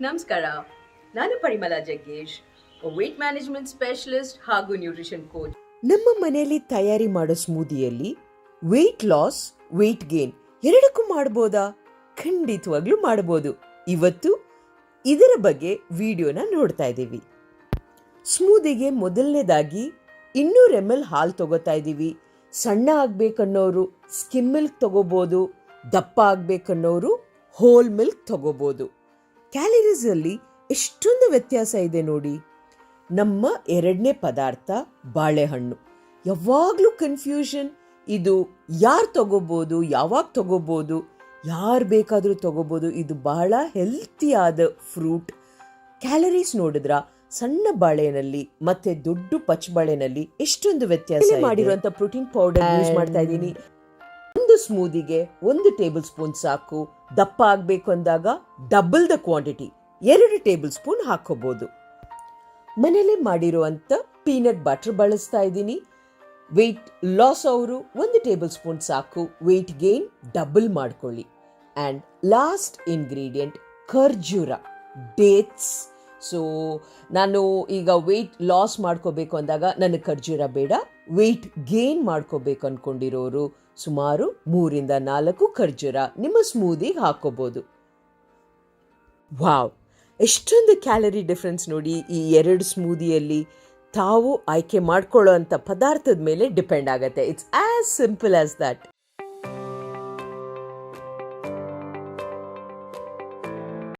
ನಮಸ್ಕಾರ. ನಾನು Parimala Jaggesh weight management specialist ಹಾಗೂ ನ್ಯೂಟ್ರಿಷನ್ ಕೋಚ್ ನಮ್ಮ ಮನೆಯಲ್ಲಿ ತಯಾರಿ ಮಾಡೋ ಸ್ಮೂದಿಯಲ್ಲಿ ವೆಯ್ಟ್ ಲಾಸ್ ವೆಯ್ಟ್ ಗೇನ್ ಎರಡಕ್ಕೂ ಮಾಡ್ಬೋದಾ? ಖಂಡಿತವಾಗ್ಲೂ ಮಾಡ್ಬೋದು. ಇವತ್ತು ಇದರ ಬಗ್ಗೆ ವಿಡಿಯೋನ ನೋಡ್ತಾ ಇದ್ದೀವಿ. ಸ್ಮೂದಿಗೆ ಮೊದಲನೇದಾಗಿ ಇನ್ನೂರು ಎಂ ಎಲ್ ಹಾಲು ತಗೋತಾ ಇದ್ದೀವಿ. ಸಣ್ಣ ಆಗ್ಬೇಕನ್ನೋರು ಸ್ಕಿಮ್ ಮಿಲ್ಕ್ ತಗೋಬೋದು, ದಪ್ಪ ಆಗ್ಬೇಕನ್ನೋರು ಹೋಲ್ ಮಿಲ್ಕ್ ತಗೋಬೋದು. ಕ್ಯಾಲರೀಸಲ್ಲಿ ಎಷ್ಟೊಂದು ವ್ಯತ್ಯಾಸ ಇದೆ ನೋಡಿ. ನಮ್ಮ ಎರಡನೇ ಪದಾರ್ಥ ಬಾಳೆಹಣ್ಣು. ಯಾವಾಗಲೂ ಕನ್ಫ್ಯೂಷನ್ ಇದು ಯಾರು ತಗೋಬೋದು ಯಾವಾಗ ತಗೋಬೋದು ಯಾರು ಬೇಕಾದರೂ ತಗೋಬೋದು ಇದು ಬಹಳ ಹೆಲ್ತಿಯಾದ ಫ್ರೂಟ್ ಕ್ಯಾಲರೀಸ್ ನೋಡಿದ್ರ ಸಣ್ಣ ಬಾಳೆನಲ್ಲಿ ಮತ್ತೆ ದೊಡ್ಡ ಪಚ್ಚಬಾಳೆನಲ್ಲಿ ಎಷ್ಟೊಂದು ವ್ಯತ್ಯಾಸ ಮಾಡಿರುವಂತ ಪ್ರೋಟೀನ್ ಪೌಡರ್ ಯೂಸ್ ಮಾಡ್ತಾ ಇದ್ದೀನಿ. ಒಂದು ಸ್ಮೂದಿಗೆ ಒಂದು ಟೇಬಲ್ ಸ್ಪೂನ್ ಸಾಕು. ದಪ್ಪ ಆಗಬೇಕು ಅಂದಾಗ ಡಬಲ್ ದ ಕ್ವಾಂಟಿಟಿ ಎರಡು ಟೇಬಲ್ ಸ್ಪೂನ್ ಹಾಕೋಬಹುದು ಮನೇಲಿ ಮಾಡಿರುವಂಥ ಪೀನಟ್ ಬಟರ್ ಬಳಸ್ತಾ ಇದ್ದೀನಿ. ವೆಯ್ಟ್ ಲಾಸ್ ಅವರು ಒಂದು ಟೇಬಲ್ ಸ್ಪೂನ್ ಸಾಕು. ವೆಯ್ಟ್ ಗೇನ್ ಡಬಲ್ ಮಾಡ್ಕೊಳ್ಳಿ. ಆ್ಯಂಡ್ ಲಾಸ್ಟ್ ಇಂಗ್ರೀಡಿಯೆಂಟ್ ಖರ್ಜೂರ. ಡೇಟ್ಸ್ ಸೊ ನಾನು ಈಗ ವೆಯ್ಟ್ ಲಾಸ್ ಮಾಡ್ಕೋಬೇಕು ಅಂದಾಗ ನನಗೆ ಖರ್ಜೂರ ಬೇಡ ವೆಯ್ಟ್ ಗೇನ್ ಮಾಡ್ಕೋಬೇಕು ಅಂದ್ಕೊಂಡಿರೋರು ಸುಮಾರು ಮೂರಿಂದ ನಾಲ್ಕು ಖರ್ಜೂರ ನಿಮ್ಮ ಸ್ಮೂದಿಗೆ ಹಾಕೋಬೋದು. ವಾವ್ ಎಷ್ಟೊಂದು ಕ್ಯಾಲರಿ ಡಿಫ್ರೆನ್ಸ್ ನೋಡಿ ಈ ಎರಡು ಸ್ಮೂದಿಯಲ್ಲಿ ತಾವು ಆಯ್ಕೆ ಮಾಡ್ಕೊಳ್ಳೋ ಅಂಥ ಪದಾರ್ಥದ ಮೇಲೆ ಡಿಪೆಂಡ್ ಆಗುತ್ತೆ. It's as simple as that